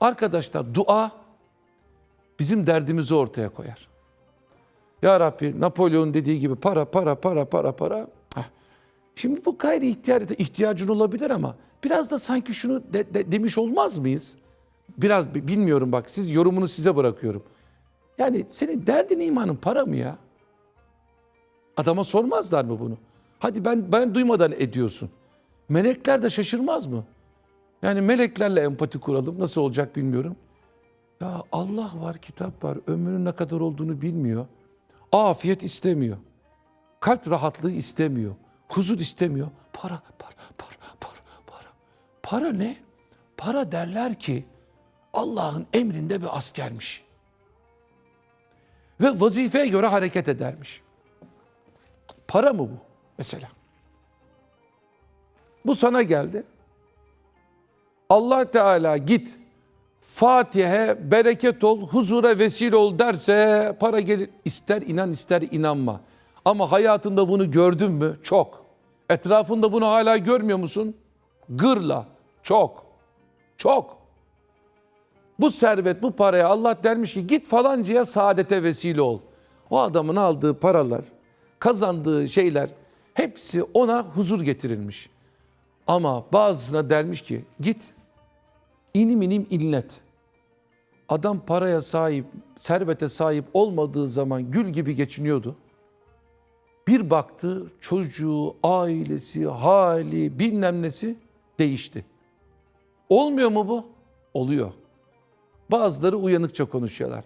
Arkadaşlar dua bizim derdimizi ortaya koyar. Ya Rabbi Napolyon dediği gibi para para para para para. Şimdi bu gayri ihtiyar ihtiyacın olabilir ama biraz da sanki şunu de- de- demiş olmaz mıyız? Biraz bi- bilmiyorum bak siz yorumunu size bırakıyorum. Yani senin derdin imanın para mı ya? Adama sormazlar mı bunu? Hadi ben ben duymadan ediyorsun. Melekler de şaşırmaz mı? Yani meleklerle empati kuralım. Nasıl olacak bilmiyorum. Ya Allah var, kitap var. Ömrünün ne kadar olduğunu bilmiyor. Afiyet istemiyor. Kalp rahatlığı istemiyor. Huzur istemiyor. Para, para, para, para, para. Para ne? Para derler ki Allah'ın emrinde bir askermiş. Ve vazifeye göre hareket edermiş. Para mı bu mesela? Bu sana geldi. Allah Teala git Fatih'e bereket ol, huzura vesile ol derse para gelir. İster inan ister inanma. Ama hayatında bunu gördün mü? Çok. Etrafında bunu hala görmüyor musun? Gırla. Çok. Çok. Bu servet, bu paraya Allah dermiş ki git falancaya saadete vesile ol. O adamın aldığı paralar, kazandığı şeyler hepsi ona huzur getirilmiş. Ama bazısına dermiş ki git inim inim inlet. Adam paraya sahip, servete sahip olmadığı zaman gül gibi geçiniyordu. Bir baktı çocuğu, ailesi, hali, bilmem nesi değişti. Olmuyor mu bu? Oluyor. Bazıları uyanıkça konuşuyorlar.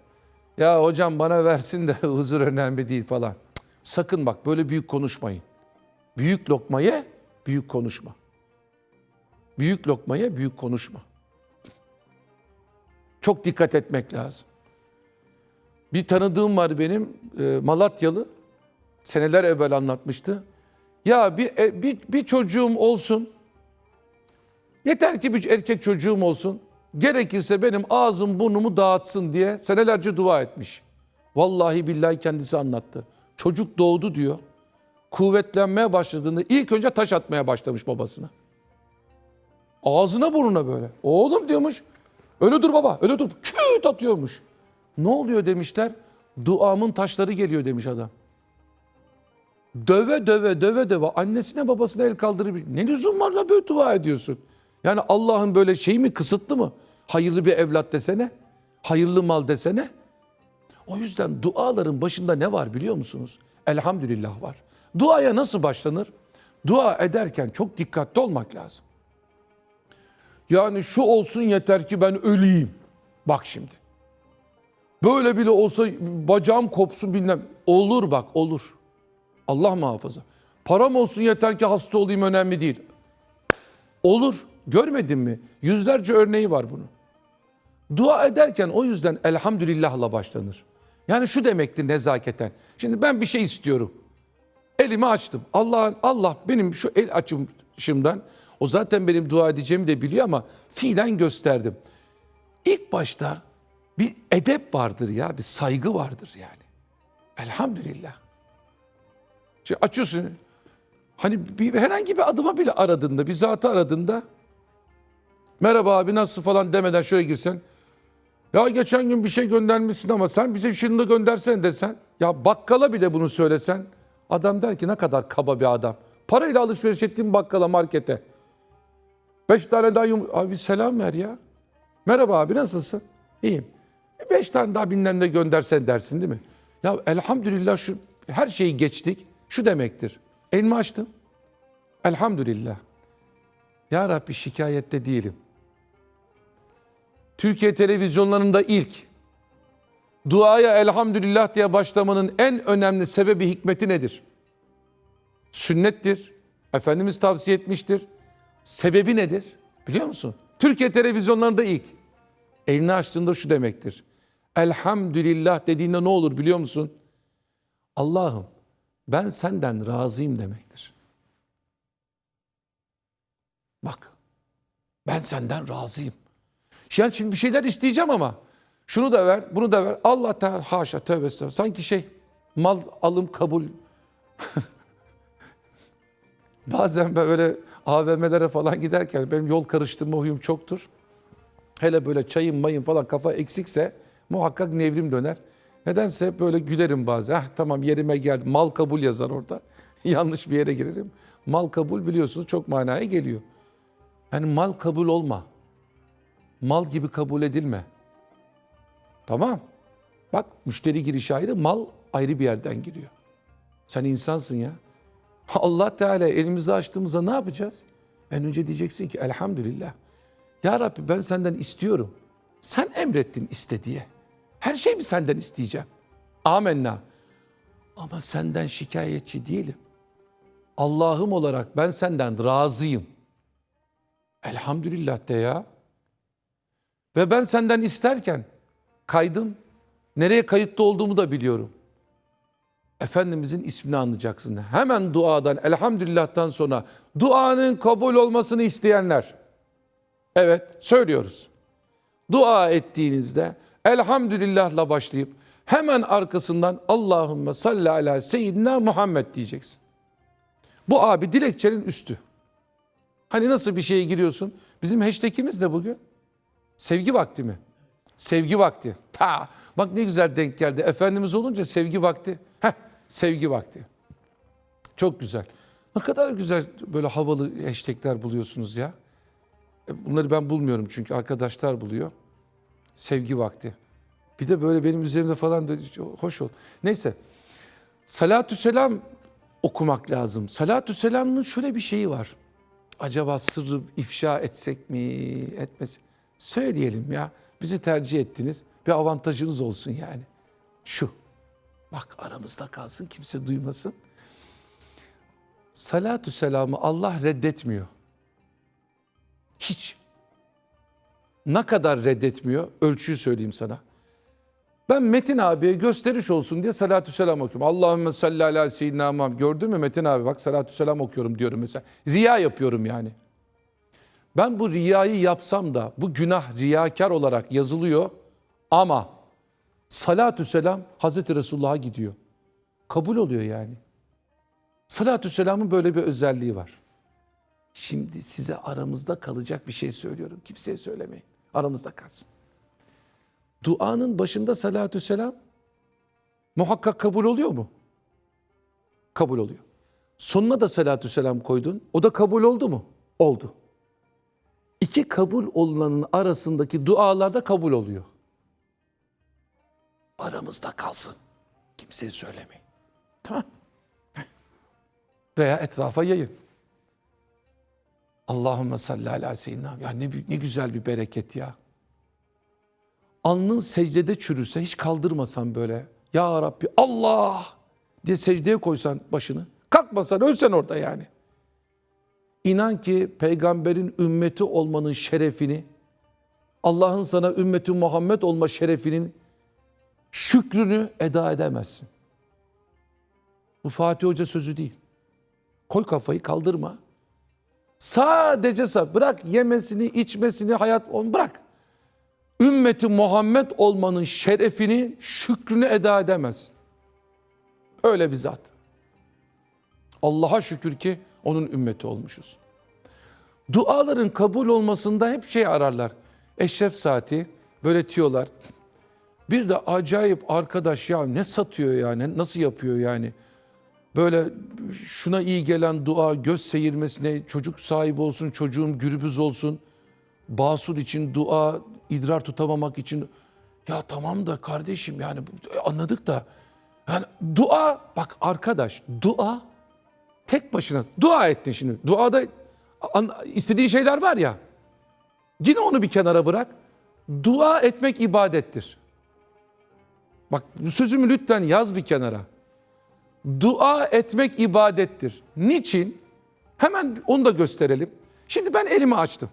Ya hocam bana versin de huzur önemli değil falan. Sakın bak böyle büyük konuşmayın. Büyük lokmaya büyük konuşma. Büyük lokmaya büyük konuşma. Çok dikkat etmek lazım. Bir tanıdığım var benim e, Malatyalı. Seneler evvel anlatmıştı. Ya bir, e, bir, bir çocuğum olsun. Yeter ki bir erkek çocuğum olsun. Gerekirse benim ağzım burnumu dağıtsın diye senelerce dua etmiş. Vallahi billahi kendisi anlattı. Çocuk doğdu diyor. Kuvvetlenmeye başladığında ilk önce taş atmaya başlamış babasına. Ağzına burnuna böyle. Oğlum diyormuş. Öyle dur baba, öyle dur. Küt atıyormuş. Ne oluyor demişler. Duamın taşları geliyor demiş adam. Döve döve döve döve annesine babasına el kaldırıp ne lüzum var la böyle dua ediyorsun. Yani Allah'ın böyle şey mi kısıtlı mı? Hayırlı bir evlat desene. Hayırlı mal desene. O yüzden duaların başında ne var biliyor musunuz? Elhamdülillah var. Duaya nasıl başlanır? Dua ederken çok dikkatli olmak lazım. Yani şu olsun yeter ki ben öleyim. Bak şimdi. Böyle bile olsa bacağım kopsun bilmem. Olur bak olur. Allah muhafaza. Param olsun yeter ki hasta olayım önemli değil. Olur. Görmedin mi? Yüzlerce örneği var bunun. Dua ederken o yüzden elhamdülillahla başlanır. Yani şu demektir nezaketen. Şimdi ben bir şey istiyorum. Elimi açtım. Allah Allah benim şu el açışımdan o zaten benim dua edeceğimi de biliyor ama fiilen gösterdim. İlk başta bir edep vardır ya, bir saygı vardır yani. Elhamdülillah. Şimdi açıyorsun. Hani bir, herhangi bir adıma bile aradığında, bir zatı aradığında merhaba abi nasıl falan demeden şöyle girsen. Ya geçen gün bir şey göndermişsin ama sen bize şunu da göndersen desen. Ya bakkala bile bunu söylesen. Adam der ki ne kadar kaba bir adam. Parayla alışveriş ettiğim bakkala markete. Beş tane daha yum... Abi selam ver ya. Merhaba abi nasılsın? İyiyim. E, Beş tane daha binden de göndersen dersin değil mi? Ya elhamdülillah şu her şeyi geçtik. Şu demektir. Elimi açtım. Elhamdülillah. Ya Rabbi şikayette değilim. Türkiye televizyonlarında ilk duaya elhamdülillah diye başlamanın en önemli sebebi hikmeti nedir? Sünnettir. Efendimiz tavsiye etmiştir. Sebebi nedir? Biliyor musun? Türkiye televizyonlarında ilk. Elini açtığında şu demektir. Elhamdülillah dediğinde ne olur biliyor musun? Allah'ım ben senden razıyım demektir. Bak ben senden razıyım. Yani şimdi bir şeyler isteyeceğim ama şunu da ver, bunu da ver. Allah Teala haşa tövbe estağfurullah. Sanki şey mal alım kabul. Bazen ben böyle AVM'lere falan giderken benim yol karıştırma huyum çoktur. Hele böyle çayın mayın falan kafa eksikse muhakkak nevrim döner. Nedense böyle gülerim bazen. Ah tamam yerime geldi. Mal kabul yazar orada. Yanlış bir yere girerim. Mal kabul biliyorsunuz çok manaya geliyor. Yani mal kabul olma. Mal gibi kabul edilme. Tamam. Bak müşteri girişi ayrı, mal ayrı bir yerden giriyor. Sen insansın ya. Allah Teala elimizi açtığımızda ne yapacağız? En önce diyeceksin ki elhamdülillah. Ya Rabbi ben senden istiyorum. Sen emrettin iste diye. Her şey mi senden isteyeceğim? Amenna. Ama senden şikayetçi değilim. Allah'ım olarak ben senden razıyım. Elhamdülillah de ya. Ve ben senden isterken kaydım. Nereye kayıtlı olduğumu da biliyorum. Efendimizin ismini anlayacaksın. Hemen duadan, elhamdülillah'tan sonra duanın kabul olmasını isteyenler. Evet, söylüyoruz. Dua ettiğinizde elhamdülillahla başlayıp hemen arkasından Allahümme salli ala seyyidina Muhammed diyeceksin. Bu abi dilekçenin üstü. Hani nasıl bir şeye giriyorsun? Bizim hashtagimiz de bugün. Sevgi vakti mi? Sevgi vakti. Ta, bak ne güzel denk geldi. Efendimiz olunca sevgi vakti. Sevgi vakti. Çok güzel. Ne kadar güzel böyle havalı hashtagler buluyorsunuz ya. E, Bunları ben bulmuyorum çünkü arkadaşlar buluyor. Sevgi vakti. Bir de böyle benim üzerimde falan da hoş ol. Neyse. Salatü selam okumak lazım. Salatü selamın şöyle bir şeyi var. Acaba sırrı ifşa etsek mi, etmesek? Söyleyelim ya. Bizi tercih ettiniz. Bir avantajınız olsun yani. Şu. Bak aramızda kalsın kimse duymasın. Salatü selamı Allah reddetmiyor. Hiç. Ne kadar reddetmiyor? Ölçüyü söyleyeyim sana. Ben Metin abiye gösteriş olsun diye salatü selam okuyorum. Allahümme salli ala seyyidina Muhammed. Gördün mü Metin abi bak salatü selam okuyorum diyorum mesela. Riya yapıyorum yani. Ben bu riyayı yapsam da bu günah riyakar olarak yazılıyor ama salatü selam Hazreti Resulullah'a gidiyor. Kabul oluyor yani. Salatü selamın böyle bir özelliği var. Şimdi size aramızda kalacak bir şey söylüyorum. Kimseye söylemeyin. Aramızda kalsın. Duanın başında salatü selam muhakkak kabul oluyor mu? Kabul oluyor. Sonuna da salatü selam koydun. O da kabul oldu mu? Oldu. İki kabul olunanın arasındaki dualarda kabul oluyor. Aramızda kalsın. Kimseye söylemeyin. Tamam. Veya etrafa yayın. Allahümme salli ala seyyidina. Ya ne, ne güzel bir bereket ya. Alnın secdede çürüse hiç kaldırmasan böyle. Ya Rabbi Allah diye secdeye koysan başını. Kalkmasan ölsen orada yani. İnan ki peygamberin ümmeti olmanın şerefini, Allah'ın sana ümmeti Muhammed olma şerefinin şükrünü eda edemezsin. Bu Fatih Hoca sözü değil. Koy kafayı kaldırma. Sadece sab bırak yemesini, içmesini, hayat onu bırak. Ümmeti Muhammed olmanın şerefini, şükrünü eda edemez. Öyle bir zat. Allah'a şükür ki onun ümmeti olmuşuz. Duaların kabul olmasında hep şey ararlar. Eşref saati böyle tiyorlar. Bir de acayip arkadaş ya ne satıyor yani nasıl yapıyor yani. Böyle şuna iyi gelen dua göz seyirmesine çocuk sahibi olsun çocuğum gürbüz olsun. Basur için dua idrar tutamamak için ya tamam da kardeşim yani anladık da yani dua bak arkadaş dua tek başına dua ettin şimdi. Duada istediğin şeyler var ya. Yine onu bir kenara bırak. Dua etmek ibadettir. Bak bu sözümü lütfen yaz bir kenara. Dua etmek ibadettir. Niçin? Hemen onu da gösterelim. Şimdi ben elimi açtım.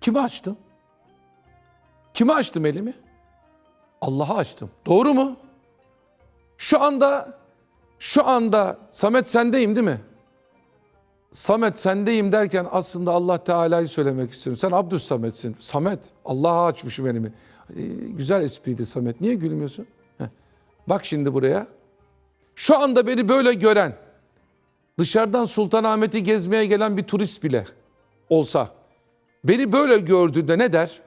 Kime açtım? Kime açtım elimi? Allah'a açtım. Doğru mu? Şu anda şu anda Samet sendeyim değil mi? Samet sendeyim derken aslında Allah Teala'yı söylemek istiyorum. Sen Abdüs Samet'sin. Samet. Allah'a açmışım elimi. Ee, güzel espriydi Samet. Niye gülmüyorsun? Heh. Bak şimdi buraya. Şu anda beni böyle gören, dışarıdan Sultanahmet'i gezmeye gelen bir turist bile olsa beni böyle gördüğünde ne der?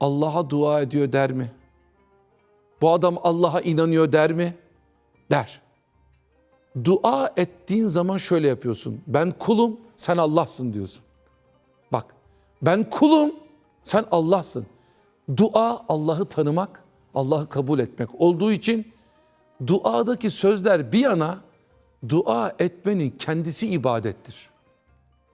Allah'a dua ediyor der mi? Bu adam Allah'a inanıyor der mi? Der. Dua ettiğin zaman şöyle yapıyorsun. Ben kulum, sen Allah'sın diyorsun. Bak, ben kulum, sen Allah'sın. Dua Allah'ı tanımak, Allah'ı kabul etmek olduğu için duadaki sözler bir yana dua etmenin kendisi ibadettir.